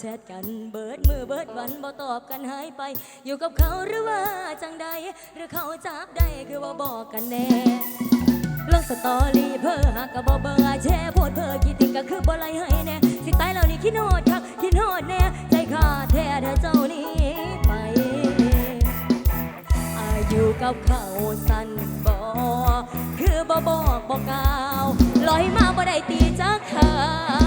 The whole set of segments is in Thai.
แชทกันเบิดมือเบิดวันบ่ตอบกันหายไป อยู่กับเขาหรือว่าจังใด หรือเขาจับได้คือว่าบอกกันแน่ลงสตอรี่เพ้อหากกับบ่เบื่อแชร์โพดเพ้อคิดถึงก็คือบ่ไรให้แน่สิตายเหล่านี้คิดนอดคักคิดนอดแน่ใจขาดแท้ถ้าเจ้านี้ไป อายุกับเขาสั้นบ่คือบ่บอกบ่กล่าวลอยมาบ่ได้ตีจักเธอ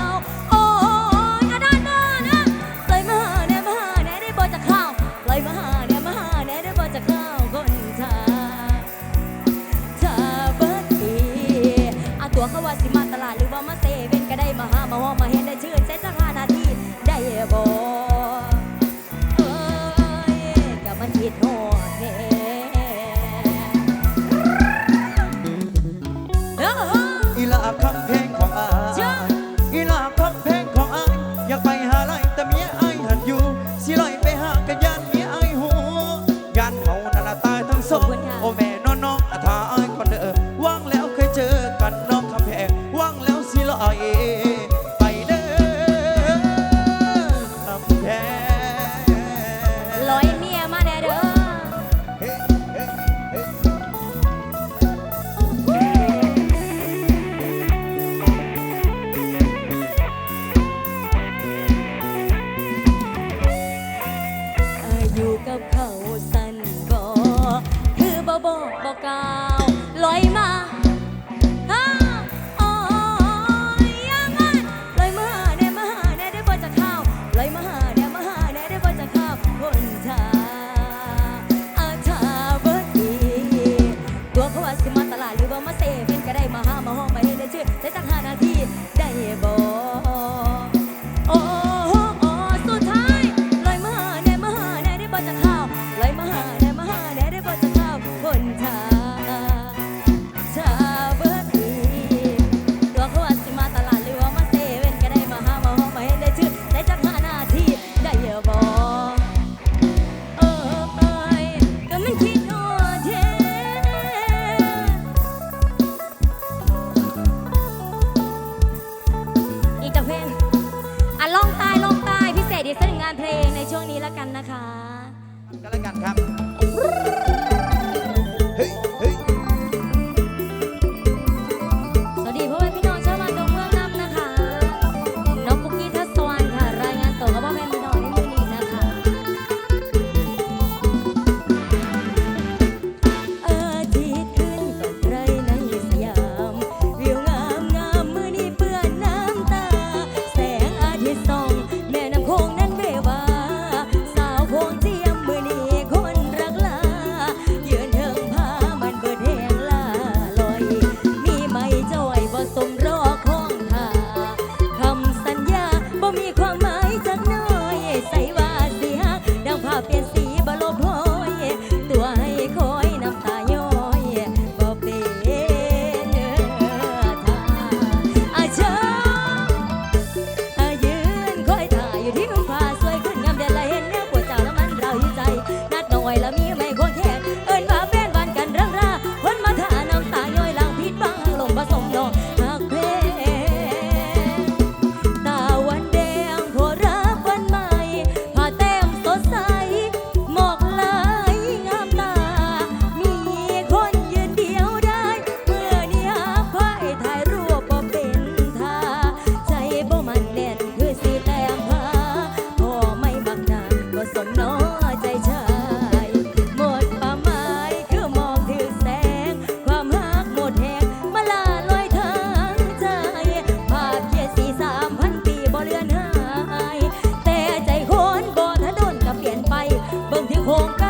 เอง Oh.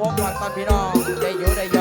ผมหลอดตอนพี่น้องได้อยู่ได้ย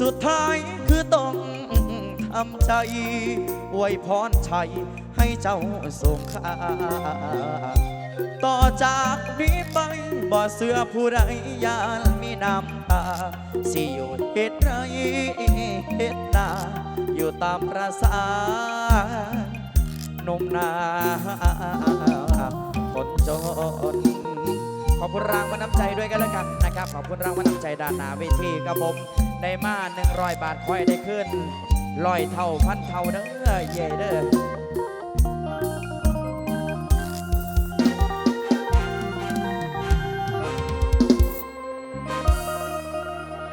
สุดท้ายคือต้องทำใจอวยพรชัยให้เจ้าสงค่าต่อจากนี้ไปบ่เสื้อผู้ใดยานมีน้ำตา สิอยู่เหตุไรเหตุนาอยู่ตามประสาหนุ่มนาคนจน ขอบคุณรางวัลน้ำใจด้วยกันแล้วกันนะครับ ขอบคุณรางวัลน้ำใจด้านหน้าเวทีครับผม ได้มา100บาทค่อยได้ขึ้นลอยเท่าพันเท่าเด้อเย่เด้อ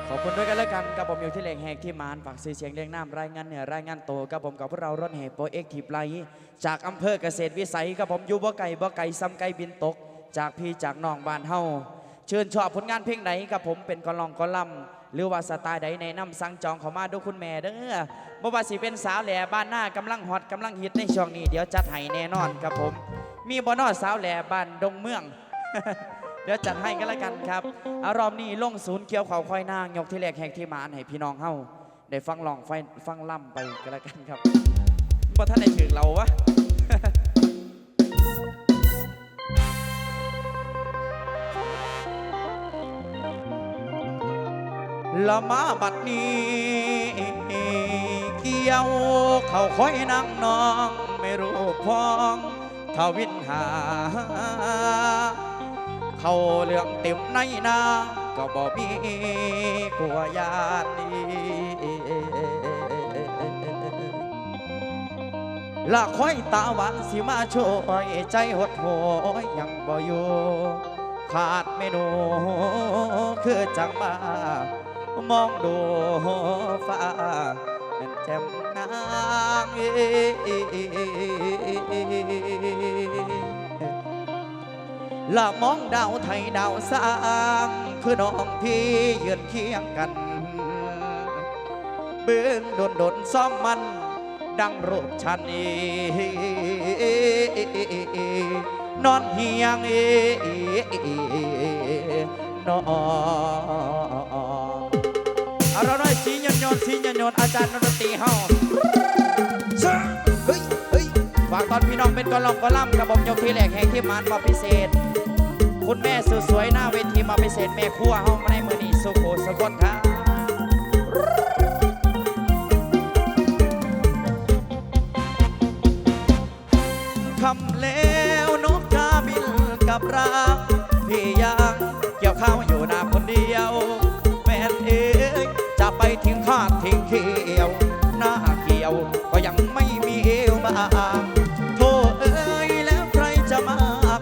ขอบคุณด้วยกันแล้วกันกับผมอยู่ที่เหล่งแหกที่มานฝากซื้อเสียงเรียงน้ำรายงานเหนือรายงานโตกับผมกับพวกเรารถแห่โปรเอ็กทีฟไลจากอำเภอเกษตรวิสัยกับผมอยู่บ่ไก่บ่ไก่ซ้ำไก่บินตก จากพี่จากน้องบ้านเฮา เชิญชอบผลงานเพลงไหนกับผมเป็นกอลองกอลัมหรือว่าสไตล์ใดในน้ำสั่งจองเขามาดูคุณแม่เด้อบ่ว่าสิเป็นสาวแหล่บ้านหน้ากำลังฮอตกำลังฮิตในช่วงนี้เดี๋ยวจัดให้แน่นอนครับผม มีบอนอสาวแหล่บ้านดงเมือง เดี๋ยวจัดให้กันละกันครับ อารอบนี้ลงศูนย์เกี่ยวเขาค่อยนางยกที่แรกแหกที่มานให้พี่น้องเฮาได้ฟังลองไฟฟังล่ำไปกันละกันครับบ่ท่านได้ถึงเราวะ ละมาบัดนี้ เกี่ยวเขาคอยนั่งนอง ไม่รู้พ้องทวินหา เขาเรื่องเต็มในนาก็บ่มีกัวยานละคอยตาหวานสิมาช่วยใจหดโหยยังบ่อยู่ขาดเมนูคือจังมา มองดูฟ้าเป็นแจ่มนางละมองดาวไทยดาวสร้างคือน้องพี่ยืนเคียงกัน เบื้องโดนโดนซ้อมมัน ดังรูปชันนอนเฮียงนอน สีหยนยนอาจารย์นนตรีเฮาเฮ้ยเฮ้ยฝากตอนพี่น้องเป็นกอลองกอล่ำกับผมยกที่แหลกแห่งที่มานมาพิเศษ คุณแม่สุดสวยหน้าเวทีมาพิเศษแม่ครัวเฮามาในมือนี้สุโขสกลครับคำแล้วนกกาบินกับรา ทิ้งข้าดทิ้งเขียว หน้าเขียวก็ยังไม่มีเอวบางโธ่เอ้ยแล้วใครจะมา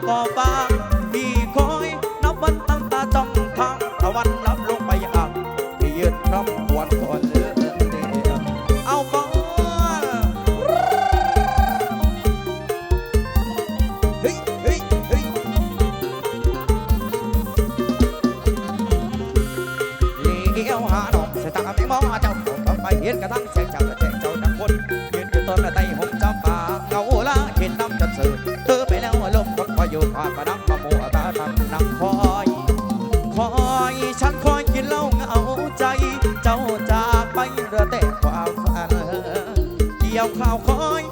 ก่อฟางพี่คอยนับวันตั้งตาจ้องทางตะวันรับลงไปยังที่ยืนคร่ำควรก่อน กระทั่งแสงเจ้าและแจงเจ้านังคนยืนอยู่ต้นละไต่หงจำปาเงาละเห็นน้ำจันเสือเธอไปแล้วลมคนคอยอยู่ความประดับมาโมตาทำนังคอยคอยฉันคอยกินเหล้าเงาใจ เจ้าจากไปเรือแต่ความฝันเกี่ยวข้าวคอย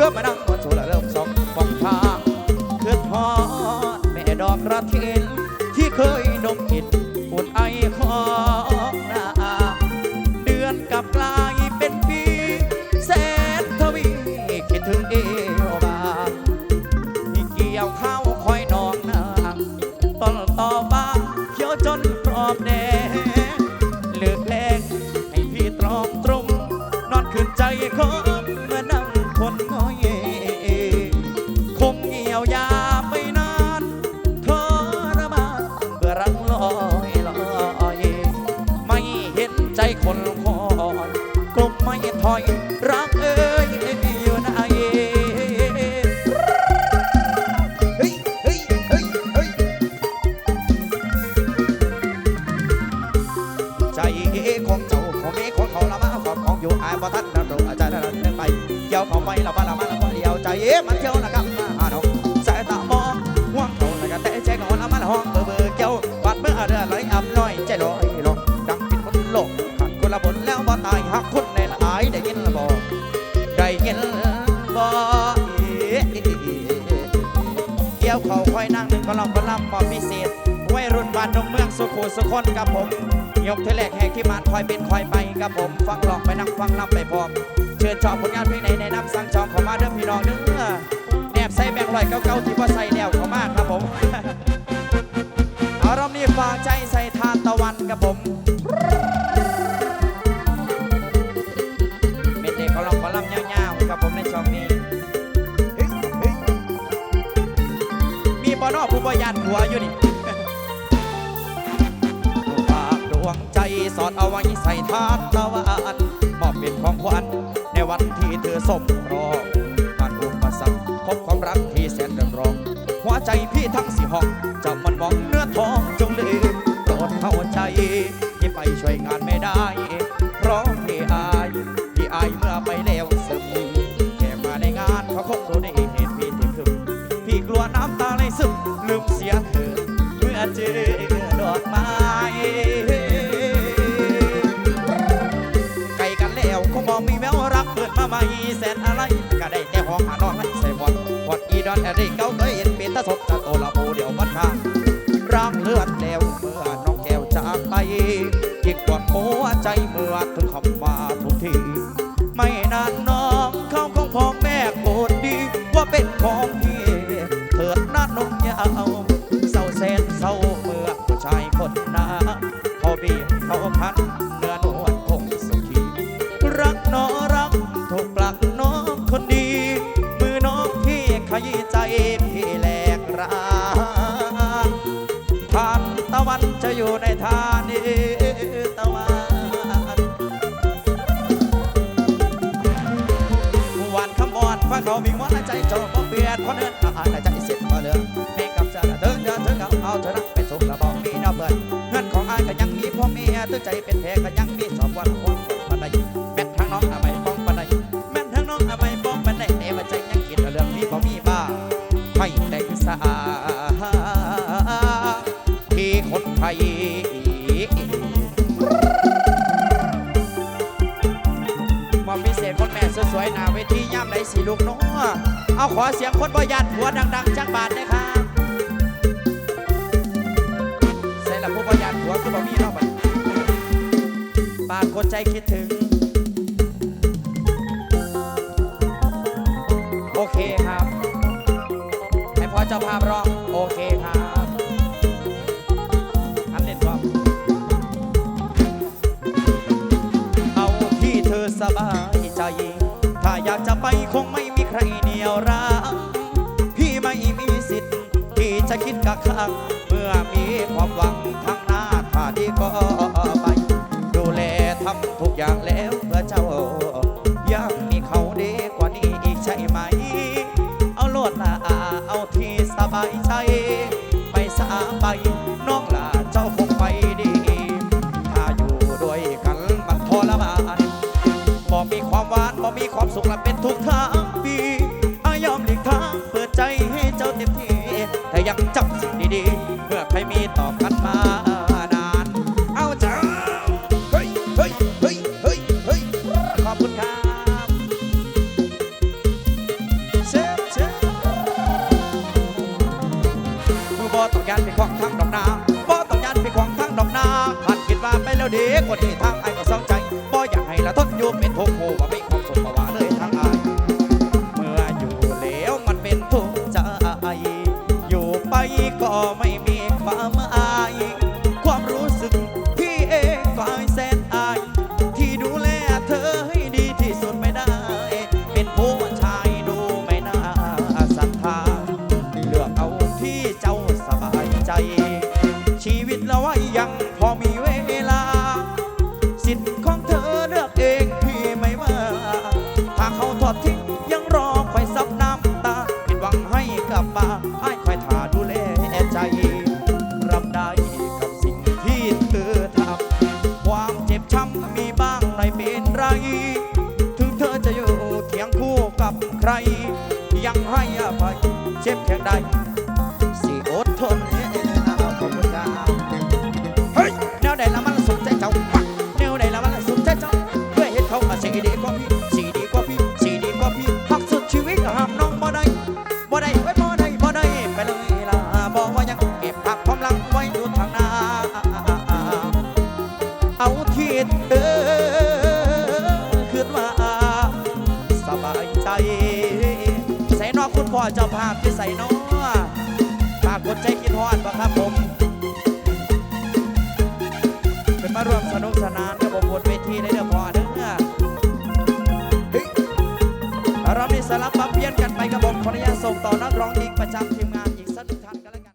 เจ้า ใจคน สุขคนกับผม ยกเทเลกแหกที่มานคอยเป็นคอยไปกับผม ฟังลองไปนั่งฟังลำไปพร้อม เชิญชอบผลงานเพลงไหนในน้ำสั่งจองเข้ามาเด้อพี่น้องเด้อแนบใส่แบงค์ลอยเก่าๆที่ว่าใส่แล้วเข้ามาครับผม อารมณ์นี้ฝากใจใส่ทานตะวันกับผม พาดละวันมอบเป็นของขวัญในวันที่เธอสมรองผ่านอุปสรรคพบความรักที่แสนเดือดร้อนหัวใจพี่ทั้งสี่ห้องจะมันมองเนื้อทองจงลืมโปรดเข้าใจที่ไปช่วยงานไม่ได้ แสนอะไร ก็ได้แต่ห้องหาน้องให้ใส่หมดหมดอีดอนอะไรเก่าเคยเห็นเป็นตาสบจะโตละโบเดี๋ยววัดข้างรักเลือดแล้วเมื่อน้องแก้วจากไปยิ่งปวดหัวใจเมื่อถึงคำว่าทุกที ไม่นานน้องเขาของพ่อแม่โกรธดีว่าเป็นของพี่เถิดน้านมยาวเศร้าแสนเศร้าเมื่อผู้ชายคนนั้นเขาบีบเขาพัน พี่แหลกรางทานตะวันจะอยู่ในทานีตะวันวานคำอ่อนฟังเขามีมอนใจจบ่เปลี่ยนเพราะเนื้ออาใจเสียมาเด้อให้กับเจ้าเถิงเถิงเถิงเอาเอาเถอะนะเป็นสุขละบอกมีนะเพื่อเงินของอายก็ยังมีพ่อเมียตื้อใจเป็นแผลก็ยังมีสอบวันคนปันใดแม่ทางน้องอะไรป้อง สวยๆหน้าเวทีย่ำไหนสีลูกน้อเอาขอเสียงคนบ่ยันหัวดังๆจักบาทเลยครับใส่ละผู้บ่ยันหัวคือบ่มีเนาะบัดปากคนใจคิดถึง โอเคครับ ให้พ่อเจ้าภาพร้อง คงไม่มีใครเหนียวรังพี่ไม่มีสิทธิ์ที่จะคิดกักขังเมื่อมีความหวังทางหน้าถ้าดีก็ไป ดูแลทำทุกอย่างแล้วเพื่อเจ้ายังมีเขาดีกว่านี้อีกใช่ไหม เอาโลดละอาเอาที่สบายใจ จำ เจ็บแค่ใด ปรับเปลี่ยนกันไปกระบอก